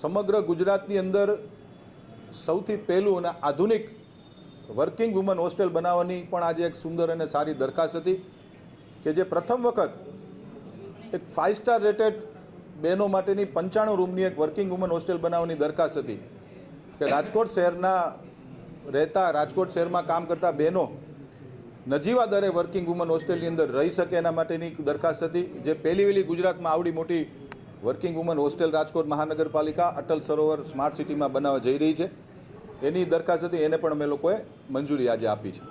સમગ્ર ગુજરાતની અંદર સૌથી પહેલું અને આધુનિક વર્કિંગ વુમન હોસ્ટેલ બનાવવાની પણ આજે એક સુંદર અને સારી દરખાસ્ત હતી કે જે પ્રથમ વખત એક ફાઇવ સ્ટાર રેટેડ બહેનો માટેની પંચાણું રૂમની એક વર્કિંગ વુમન હોસ્ટેલ બનાવવાની દરખાસ્ત હતી. કે રાજકોટ શહેરના રહેતા રાજકોટ શહેરમાં કામ કરતા બહેનો નજીવા દરે વર્કિંગ વુમન હોસ્ટેલની અંદર રહી શકે એના માટેની દરખાસ્ત હતી. જે પહેલી વહેલી ગુજરાતમાં આવડી મોટી વર્કિંગ વુમન હોસ્ટેલ રાજકોટ મહાનગરપાલિકા અટલ સરોવર સ્માર્ટ સિટીમાં બનાવવા જઈ રહી છે. એની દરખાસ્ત હતી, એને પણ અમે લોકોએ મંજૂરી આજે આપી છે.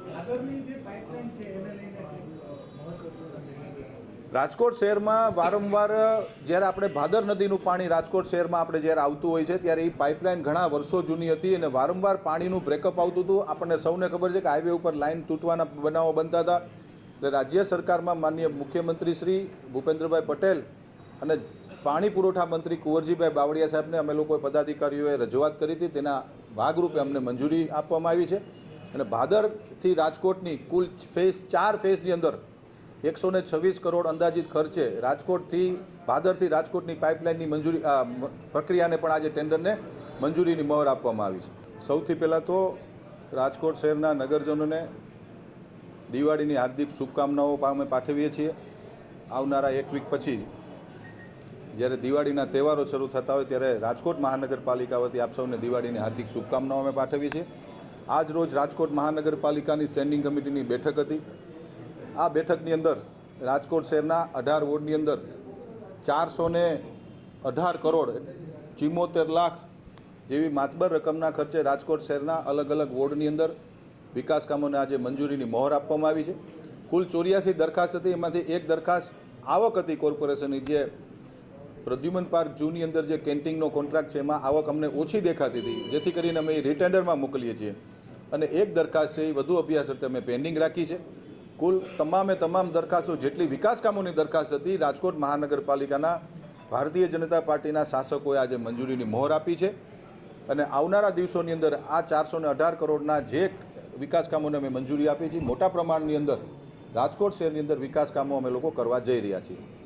રાજકોટ શહેરમાં વારંવાર, જ્યારે આપણે ભાદર નદીનું પાણી રાજકોટ શહેરમાં આપણે જ્યારે આવતું હોય છે, ત્યારે એ પાઇપલાઇન ઘણા વર્ષો જૂની હતી અને વારંવાર પાણીનું બ્રેકઅપ આવતું હતું. આપણને સૌને ખબર છે કે હાઈવે ઉપર લાઇન તૂટવાના બનાવો બનતા હતા. એટલે રાજ્ય સરકારમાં માનનીય મુખ્યમંત્રી શ્રી ભૂપેન્દ્રભાઈ પટેલ અને પાણી પુરવઠા મંત્રી કુંવરજીભાઈ બાવળિયા સાહેબને અમે લોકોએ પદાધિકારીઓએ રજૂઆત કરી હતી. તેના ભાગરૂપે અમને મંજૂરી આપવામાં આવી છે. અને ભાદરથી રાજકોટની કુલ ફેઝ ચાર ફેઝની અંદર એકસો ને છવ્વીસ કરોડ અંદાજિત ખર્ચે રાજકોટથી, ભાદરથી રાજકોટની પાઇપલાઇનની મંજૂરી પ્રક્રિયાને પણ આજે ટેન્ડરને મંજૂરીની મહોર આપવામાં આવી છે. સૌથી પહેલાં તો રાજકોટ શહેરના નગરજનોને દિવાળીની હાર્દિક શુભકામનાઓ અમે પાઠવીએ છીએ. આવનારા એક વીક પછી જ્યારે દિવાળીના તહેવારો શરૂ થતા હોય ત્યારે રાજકોટ મહાનગરપાલિકા વતી આપ સૌને દિવાળીની હાર્દિક શુભકામનાઓ અમે પાઠવીએ છીએ. આજ રોજ રાજકોટ મહાનગરપાલિકાની સ્ટેન્ડિંગ કમિટીની બેઠક હતી. આ બેઠકની અંદર રાજકોટ શહેરના અઢાર વોર્ડની અંદર ચારસો ને અઢાર કરોડ ચિમ્મોતેર લાખ જેવી માતબર રકમના ખર્ચે રાજકોટ શહેરના અલગ અલગ વોર્ડની અંદર વિકાસ કામોને આજે મંજૂરીની મહોર આપવામાં આવી છે. કુલ ચોર્યાસી દરખાસ્ત હતી. એમાંથી એક દરખાસ્ત આવક હતી કોર્પોરેશનની, જે પ્રદ્યુમન પાર્ક જૂની અંદર જે કેન્ટિંગનો કોન્ટ્રાક્ટ છે, એમાં આવક અમને ઓછી દેખાતી હતી, જેથી કરીને અમે એ રિટેન્ડરમાં મોકલીએ છીએ. અને એક દરખાસ્ત છે, એ વધુ અભ્યાસ અર્થે અમે પેન્ડિંગ રાખી છે. કુલ તમામે તમામ દરખાસ્તો જેટલી વિકાસ કામોની દરખાસ્ત હતી, રાજકોટ મહાનગરપાલિકાના ભારતીય જનતા પાર્ટીના શાસકોએ આજે મંજૂરીની મહોર આપી છે. અને આવનારા દિવસોની અંદર આ ચારસો અઢાર કરોડના જે વિકાસ કામોને અમે મંજૂરી આપી છે, મોટા પ્રમાણની અંદર રાજકોટ શહેરની અંદર વિકાસ કામો અમે લોકો કરવા જઈ રહ્યા છીએ.